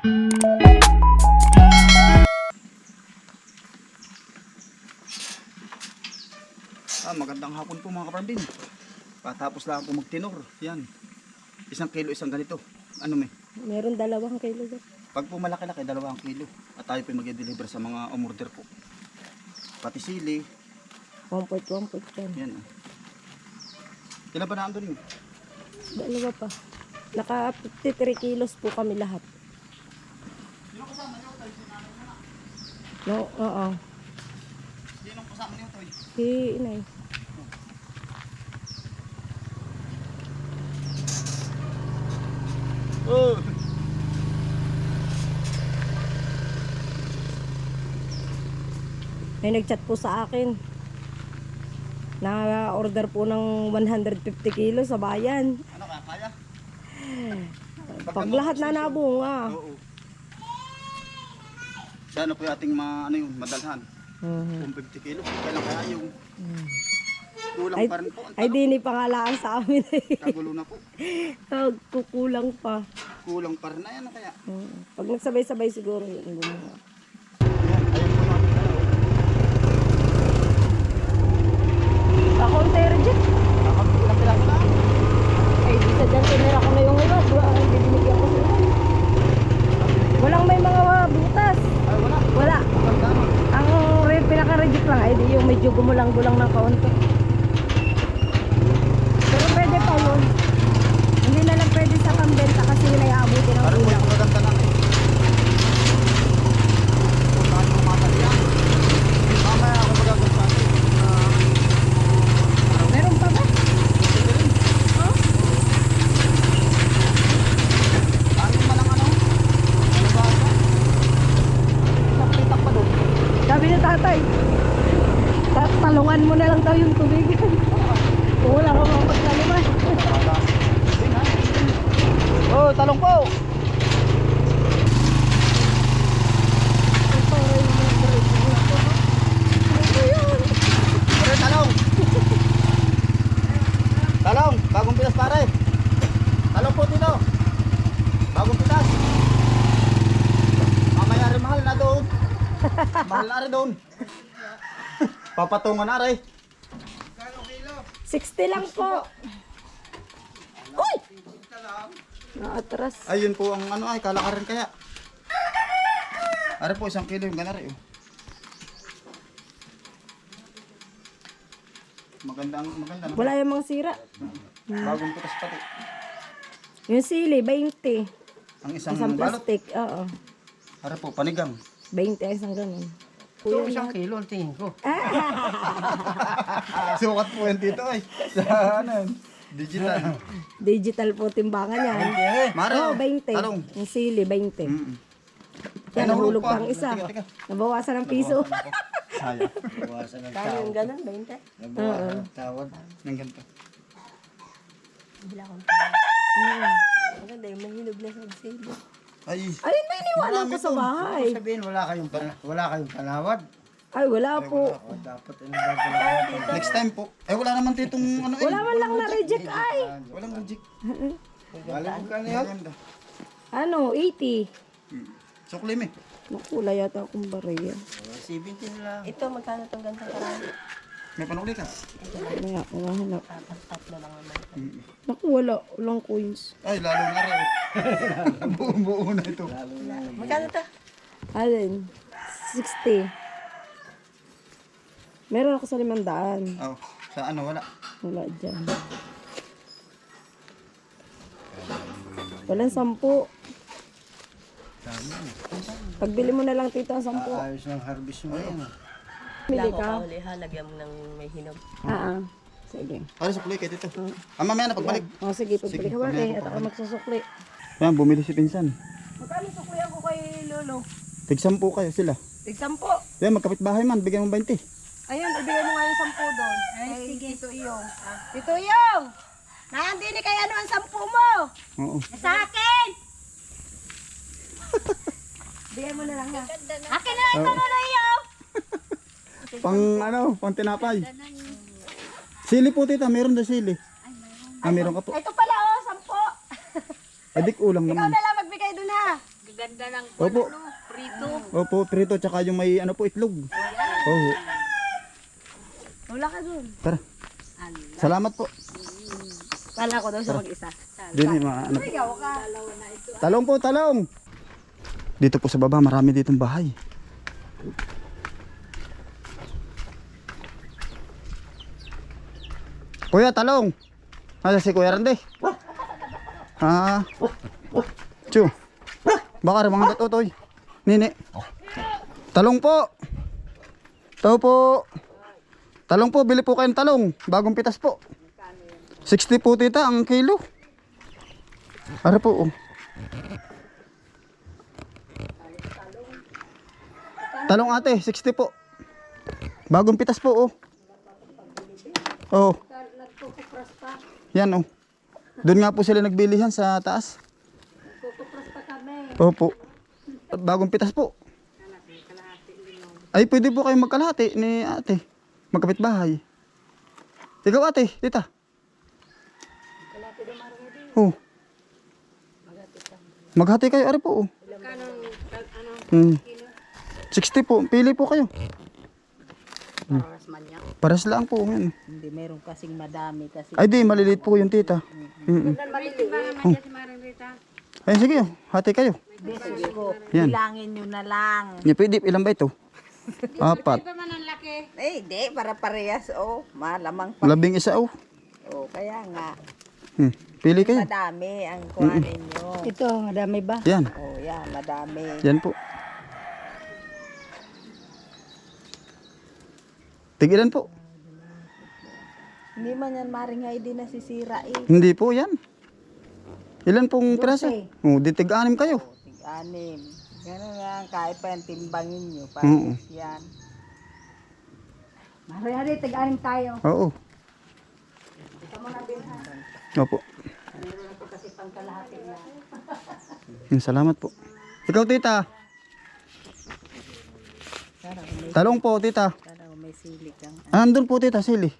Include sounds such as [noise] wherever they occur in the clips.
Ah, magandang hapon po mga kaparambin. Patapos lang po magtinor. Yan. Isang kilo, isang ganito. Ano may? Meron dalawang kilo dyan. Pag po malaki-laki, dalawang kilo. At tayo po mag-deliver sa mga umorder po. Pati sili. 1.1 yan. Ah. Ilan ba na yun? Dalawa pa. Naka 53 kilos po kami lahat. No, oo. Sinong kasama niyo to? Si inay. Oh! May nagchat po sa akin. Na-order po ng 150 kilos sa bayan. Ano kaya? Kaya? Pag lahat na nabunga. Oo. Sana po yung ating mga, ano yun, madalhan. Mhm. Kung 50 kilo, kailan kaya yung kulang Ay, pa rin po. Ay di ni pangalaan sa amin eh. Kagulo na po. [laughs] Kukulang pa. Kulang pa rin na yan. Kaya? Mhm. Pag nagsabay-sabay siguro yun gumawa. Yan, ayan po natin. Ako ang reject. Nakapagpulang piraso na. Ay, di sa dyan tinira ko na yung iba. Diba? Ay, binigyan ko sila. Walang may mga butas. Ay, wala. Wala. Maganda na. Ang re- pinaka-reject lang ay di yung medyo gumulang-gulang ng kaunti. Pero pwede pa yun. Hindi na lang pwede sa pambenta kasi yun ay aabutin ng Parang kulang. may maganda na. eh. Kung saan yung mga talian. Mamaya ako magagawa sa atin. Meron pa ba? Ano man ang ano? Ano ba ito? Isang pitak pa doon. Sabi ni tatay, "Ta- talungan mo na lang daw yung tubig. Kung wala ka mga pagtaluman. Oh, talong po. Pare, talong. Talong, bagong pitas pare. Talong po dito. Bagong pitas. Mamaya rin mahal na doon. Na rin doon. Papatungan na rin. 60 lang po. Uy! Naatras. Ayun po ang ano ay kalakaran kaya. Are po isang kilo yung ganari oh. Maganda ang maganda na. Wala yung mga sira. Bagong pitas pati. Yung sili, 20. Ang isang, Isang balot. plastic. Oo. Are po panigang. 20 ay isang ganun. Ito isang kilo ang tingin ko. [laughs] Sukat po yan dito ay. Sa ano yan? Digital. Digital po timbangan yan. Mara. Oo, 20. Talong. Yung sili, 20. Mm. Kaya nahulog pa ang isa. Teka, teka. Nabawasan ng piso. [laughs] Sayang. Bawasan ng Kaya yung ganun, 20. Nabawasan ng tawad. Yung ganito. Hmm. Maganda yung mahinog na sa sili. Ay. Ayun na iniwanan ko sa bahay. Sabihin wala kayong pana- wala kayong panawad. Ay, wala po. O dapat ano ba Next time po. Eh wala naman ditong ano eh. Wala man lang na-reject ay. Walang reject. Alam mo ka na yun? Maganda. Ano, 80. Mm. Suklim eh. Nakula yata akong bariya. 17 lang. Ito, magkano itong gantong karami? May panukli ka. Kaya, mahanap. Tatlo lang naman. Naku, wala. Walang coins. Ay, lalo na rin. [laughs] Buong-buo na ito. Magkano to? Alin? 60. Meron ako sa limandaan. Oh, sa ano, wala. Wala dyan. Walang sampu. Pagbili mo na lang tito ang sampu. Ayos ng harvest mo yan. Bili Wala ko ka. kauli ha, lagyan mo ng may hinog. Ah, ah. Sige. Ay, sukli kayo dito. Ah, mamaya na pagbalik. O sige, pagbili Sige, ka ba? ako at ako magsusukli. Ayan, bumili si Pinsan. Magkano suklihan ko kay Lolo? Tigsampu kayo sila. Tig sampu. Ayan, magkapit bahay man. Bigyan mo 20. Ayun, ibigay mo nga yung sampu doon. Ay, sige. Tito Iyong. Tito Iyong! Nandini kay ano ang sampu mo? Oo. Sa akin! [laughs] Bigay mo na lang ha. Akin na lang ito, Lolo Iyong! Pang ano, pang tinapay. Sili po tita, meron na sili. Ah, meron ka po. Ito pala oh, sampu. [laughs] Edik ulam Ikaw naman. na lang magbigay doon ha. ganda ng Opo. ano, prito. Opo, prito tsaka yung may ano po itlog. Oo. Wala ka dun. Tara. Salamat po. Kala ko daw siya mag-isa. Din yung mga ano po. Talong po, talong. Dito po sa baba, marami ditong bahay. Kuya, talong. Nasa si Kuya Rande. Ah. Chu. Baka rin mga gatotoy. Nini. Talong po. Tao po. Talong po, bili po kayong talong. Bagong pitas po. 60 po tita ang kilo. Ara po. oh. Talong ate, 60 po. Bagong pitas po oh. Oh. Yan oh. Doon nga po sila nagbilihan sa taas. Opo. Bagong pitas po. Ay, pwede po kayong magkalahati ni ate. Magkapit bahay. Ikaw ate, tita. Oh. Maghati kayo, ari po. Oh. Hmm. 60 po, pili po kayo. Oras man yan. Paras lang po. Yan. Hindi, meron kasing madami kasi. Ay di, maliliit po yung tita. Mm Ay sige, oh. hati kayo. Beses ko. Yan. Bilangin nyo na lang. Yan, pwede, ilan ba ito? Apat. Eh, hindi. Para parehas. Oh, malamang pa. Labing isa, oh. Oh, kaya nga. Hmm. Pili kayo. Madami ang kuhanin nyo. Ito, madami ba? Yan, Oh, yan. Madami. yan po. Tigilan po. Hindi man yan maring hindi nasisira eh. Hindi po yan. Ilan pong piraso? Oh, di tig-anim kayo. Tig-anim. Ganun lang. Kahit pa yan, timbangin nyo. Oo. Parehas yan. Mari-hari, tag-anim tayo. Oo. Opo. Hmm, [laughs] salamat po. Ikaw, tita. Talong po, tita. Para may sili kang. Ah, andun po, tita, sili.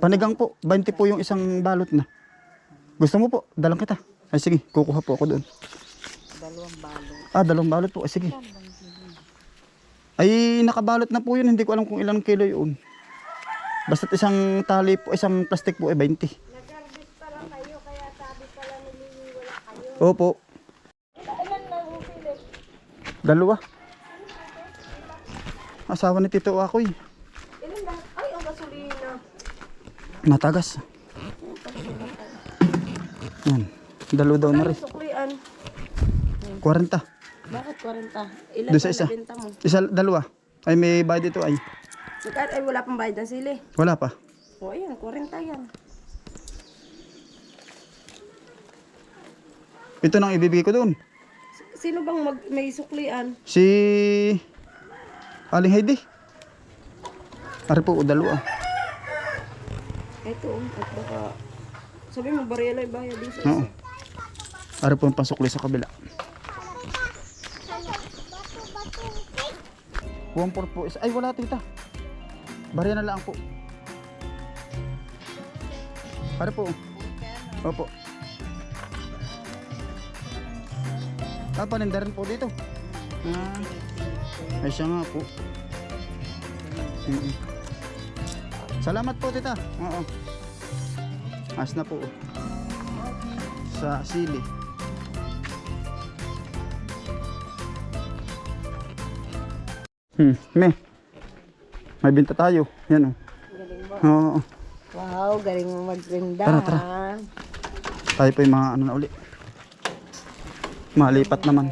Panigang po. 20 po yung isang balot na. Gusto mo po? Dalang kita. Ay, sige. Kukuha po ako doon. Dalawang balot. Ah, dalawang balot po. Ay, sige. Ay, nakabalot na po yun. Hindi ko alam kung ilang kilo yun. Basta isang tali po, isang plastic po, eh, 20. Opo. Dalawa. Asawa ni Tito ako eh. Ay, ang gasolina. Matagas. Yan. Dalawa daw na rin. Suklian. 40. Bakit 40? Ilan Doon sa isa. mo? Isa, dalawa. Ay, may bayad dito ay. Magkano? Ay, wala pang bayad ng sili. Wala pa. O, ayan, 40 yan. Ito nang ibibigay ko doon. Sino bang mag, may suklian? Si Aling Heidi. Ari po, dalawa. Ito, oh, at baka... Sabi mo, barela bayad din sa Oo. Ari po pasukli sa kabila. One fourth po. Ay, wala tita. Barya na lang po. Ari po. Opo. Ah, paninda po dito. Ah, ay siya nga po. Mm-mm. Salamat po tita. Oo. As na po. Sa sili. Hmm, me. May binta tayo. Yan oh. Oo. Wow, galing mo magrinda. Tara, tara. Tayo pa yung mga ano na uli. Malipat naman.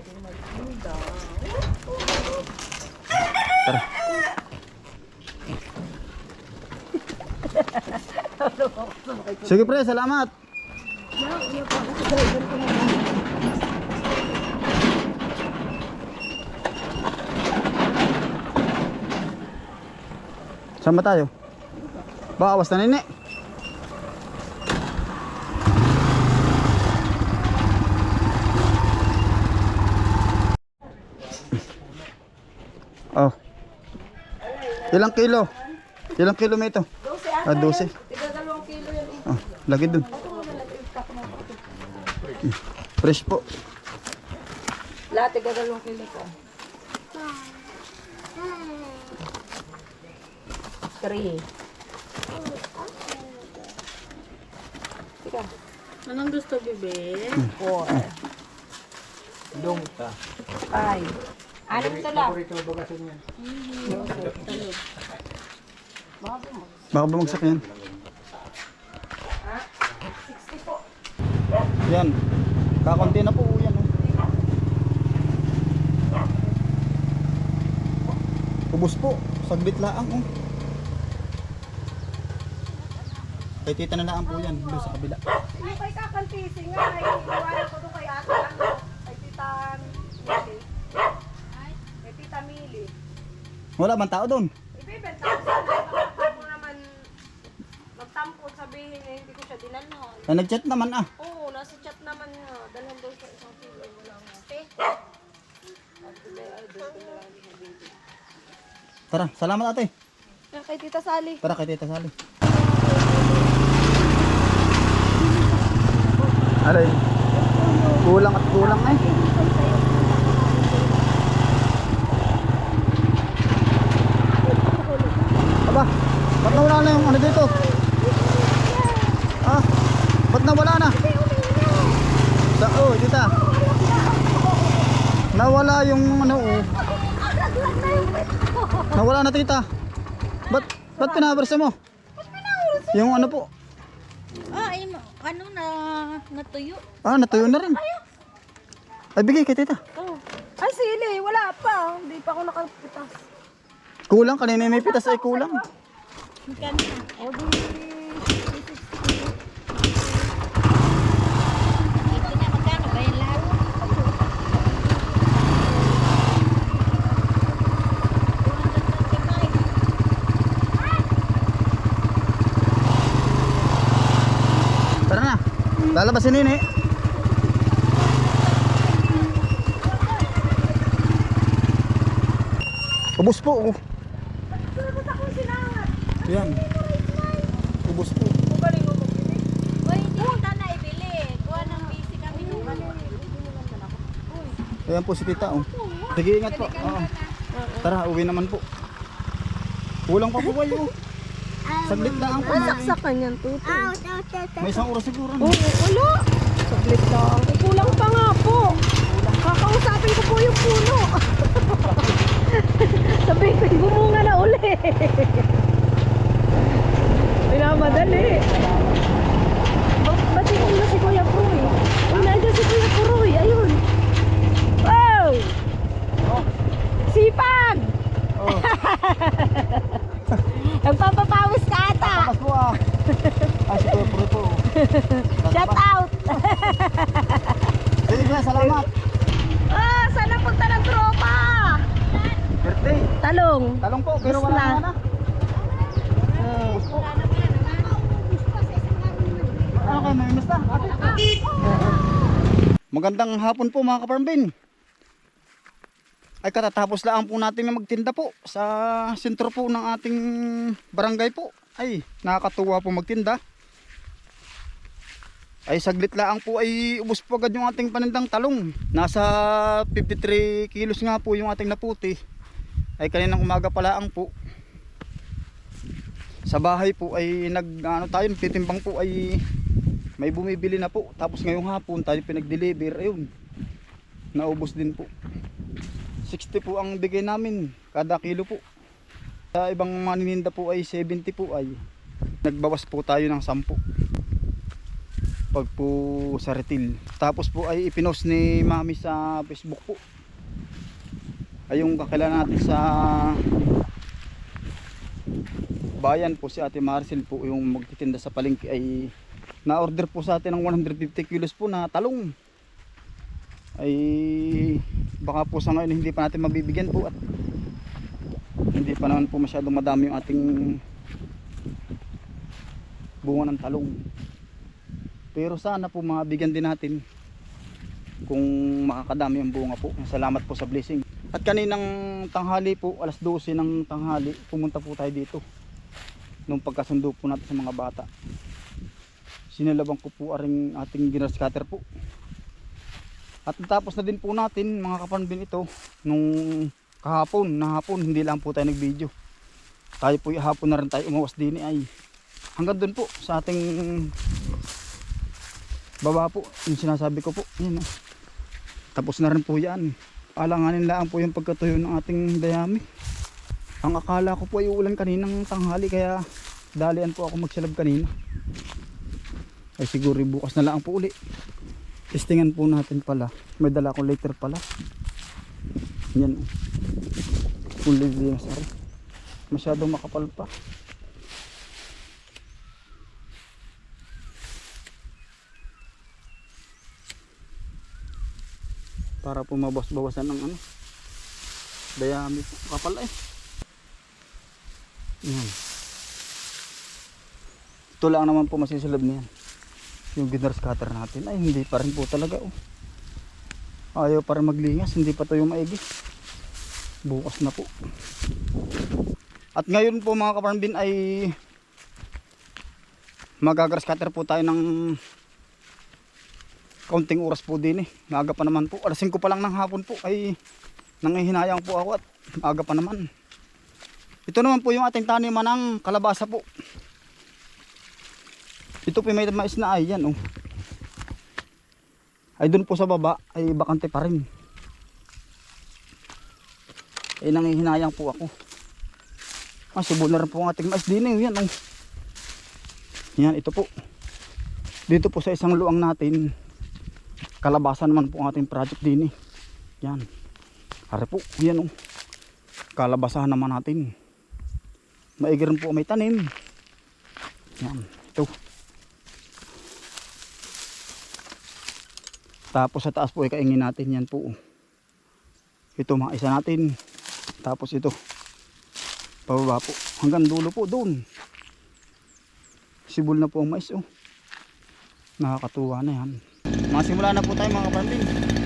Sige pre, salamat. Saan ba tayo? Bawas na nini. Oh. Ilang kilo? Ilang kilo may ito? 12 Ah, 12. Tiga dalawang kilo yan. Oh, lagi dun. Fresh po. Lahat ay gagalong kilo ko. Three. Tika. Anong gusto, bebe? Four. Dong ta. Five. Anim ito lang. Paborito bagasan yan. Baka bumagsak yan. Yan. Kakunti na po yan. oh. Ubus po. Saglit laang oh. Kay tita na laang po yan. Doon sa kabila. Yung kay kakantisi nga, ay iwanan ko doon kay ate, ano, kay tita Mili. Kay tita Mili. Wala man tao doon. Ibibenta ko sa akin, mo naman magtampo sabihin eh, hindi ko siya dinalhan. Ay, nag-chat naman ah. Oo, nasa chat naman nga, dalhan daw sa isang kilo, wala nga. Eh, Tara, salamat ate. yan kay tita Sally. Tara kay tita Sally. Alay. Kulang at kulang eh. Aba, ba't nawala na yung ano dito? Ah, ba't nawala na? Sa, oh, tita. Nawala yung ano, oh. Nawala na tita. Ba't, ba't pinabarsa mo? Yung ano po? Ah, ay, ano na, natuyo. Ah, natuyo na rin. Ay, bigay kay tita. Oh. Ay, sili, wala pa. Hindi pa ako nakapitas. Kulang, kanina may pitas ay kulang. Magkano na? O di, Ito na, magkano ba yan lahat? Tara na. Lalabas si Nini. Ubus po. Oh. Yan. Ubus po. Ayan po si tita. Oh. Sige, ingat po. Oo. Tara, uwi naman po. Kulang pa po kayo. Saglit lang po. May, Saksakan yan, tuto. may isang oras siguro. Oo, wala. Saglit lang. Kulang pa nga po. Kakausapin ko po yung puno. [laughs] Sabihin ko, bumunga na uli. Pinamadali. Ba- Ba't yung na si Kuya Puroy? Uy, nandiyan si Kuya Puroy. Ayun. Wow! Sipag! Oh. [laughs] Nagpapapawis ka ata. Takas po ah. Ay, [laughs] si po. Shout out! [laughs] Sige, kuya, salamat. Ah, sana punta ng tropa! Birthday. Talong. Talong po, pero wala na. na na. Ano kayo, may miss na? [laughs] Magandang hapon po mga kaparmbin. Ay katatapos lang po natin na magtinda po sa sentro po ng ating barangay po. Ay nakakatuwa po magtinda. Ay saglit lang po ay ubos po agad yung ating panindang talong. Nasa 53 kilos nga po yung ating naputi. Ay kaninang umaga pala ang po. Sa bahay po ay nag ano tayo titimbang po ay may bumibili na po. Tapos ngayong hapon tayo pinag-deliver ayun. Naubos din po. 60 po ang bigay namin kada kilo po. Sa ibang manininda po ay 70 po ay nagbawas po tayo ng 10 pag po sa retail. Tapos po ay ipinost ni Mami sa Facebook po. Ay yung kakilala natin sa bayan po si Ate Marcel po yung magtitinda sa palengke ay na-order po sa atin ng 150 kilos po na talong. Ay baka po sa ngayon hindi pa natin mabibigyan po at hindi pa naman po masyadong madami yung ating bunga ng talong. Pero sana po mabigyan din natin kung makakadami ang bunga po. Salamat po sa blessing. At kaninang tanghali po, alas 12 ng tanghali, pumunta po tayo dito. Nung pagkasundo po natin sa mga bata. Sinalabang ko po aring ating ginner scatter po. At natapos na din po natin mga kapanbin ito nung kahapon, na hapon, hindi lang po tayo nag-video. Tayo po hapon na rin tayo umawas din eh, ay hanggang doon po sa ating baba po, yung sinasabi ko po. Yan, oh. Tapos na rin po yan. Alanganin lang po yung pagkatuyo ng ating dayami. Ang akala ko po ay uulan kaninang tanghali kaya dalian po ako magsilab kanina. Ay siguro bukas na lang po uli. Testingan po natin pala. May dala akong later pala. Yan. oh. Full linas na rin. Masyadong makapal pa. Para po mabawas-bawasan ng ano. Dayami. Kapal eh. Yan. Ito lang naman po masisilab niyan. Yung ginner scatter natin. Ay hindi pa rin po talaga oh. Ayaw pa rin maglingas. Hindi pa to yung maigi. Bukas na po. At ngayon po mga kaparambin ay magagrass cutter po tayo ng kaunting oras po din eh. Maaga pa naman po. Alas 5 pa lang ng hapon po ay nangihinayang po ako at maaga pa naman. Ito naman po yung ating taniman ng kalabasa po. Ito po may mais na ay yan oh. Ay doon po sa baba ay bakante pa rin. Ay nangihinayang po ako. Ah, subo na rin po ang ating mais din eh. Yan oh. Yan ito po. Dito po sa isang luang natin kalabasa naman po ang ating project din eh. Yan. Hari po, yan oh. Kalabasahan naman natin. Maigi po may tanim. Yan, ito. Tapos sa taas po ay kaingin natin yan po. Ito mga isa natin. Tapos ito. Pababa po. Hanggang dulo po doon. Sibol na po ang mais oh. Nakakatuwa na yan. Masimula na po tayo mga kapanding.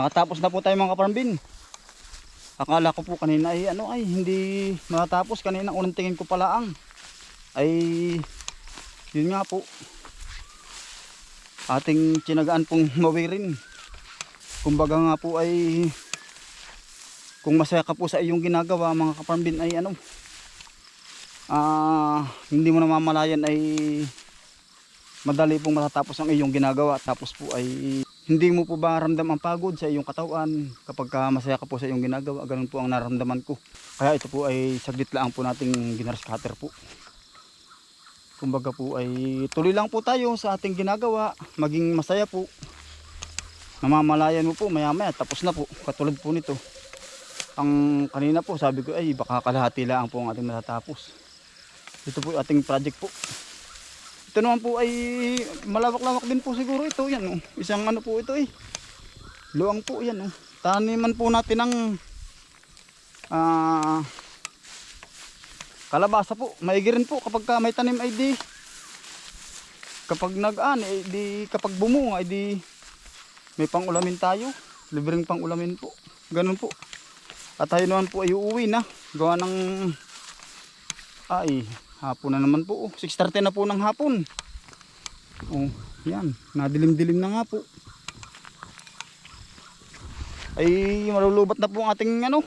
Nakatapos na po tayo mga kaparambin. Akala ko po kanina ay ano ay hindi matatapos kanina unang tingin ko pala ang ay yun nga po. Ating tinagaan pong mawirin kumbaga nga po ay kung masaya ka po sa iyong ginagawa mga kaparambin ay ano ah hindi mo namamalayan ay madali pong matatapos ang iyong ginagawa. Tapos po ay hindi mo po ba ramdam ang pagod sa iyong katawan kapag ka masaya ka po sa iyong ginagawa? Ganun po ang naramdaman ko. Kaya ito po ay saglit lang po nating ginars cutter po. Kumbaga po ay tuloy lang po tayo sa ating ginagawa. Maging masaya po. Namamalayan mo po maya maya tapos na po. Katulad po nito. Ang kanina po sabi ko ay baka kalahati lang po ang ating matatapos. Ito po ating project po ito naman po ay malawak-lawak din po siguro ito. Yan oh. Isang ano po ito eh. Luang po yan oh. Taniman po natin ng ah kalabasa po. Maigi rin po kapag ka may tanim ay di kapag nag-an ay di kapag bumunga ay di may pang-ulamin tayo. Libreng pang-ulamin po. Ganun po. At tayo naman po ay uuwi na. Gawa ng ay hapon na naman po. oh. 6.30 na po ng hapon. Oh, yan. Nadilim-dilim na nga po. ay malulubat na po ang ating ano,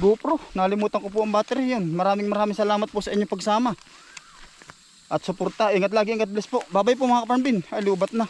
GoPro. Nalimutan ko po ang battery yan. Maraming maraming salamat po sa inyong pagsama. At suporta. Ingat lagi, ingat bless po. Babay po mga kaparambin. Ay lubat na.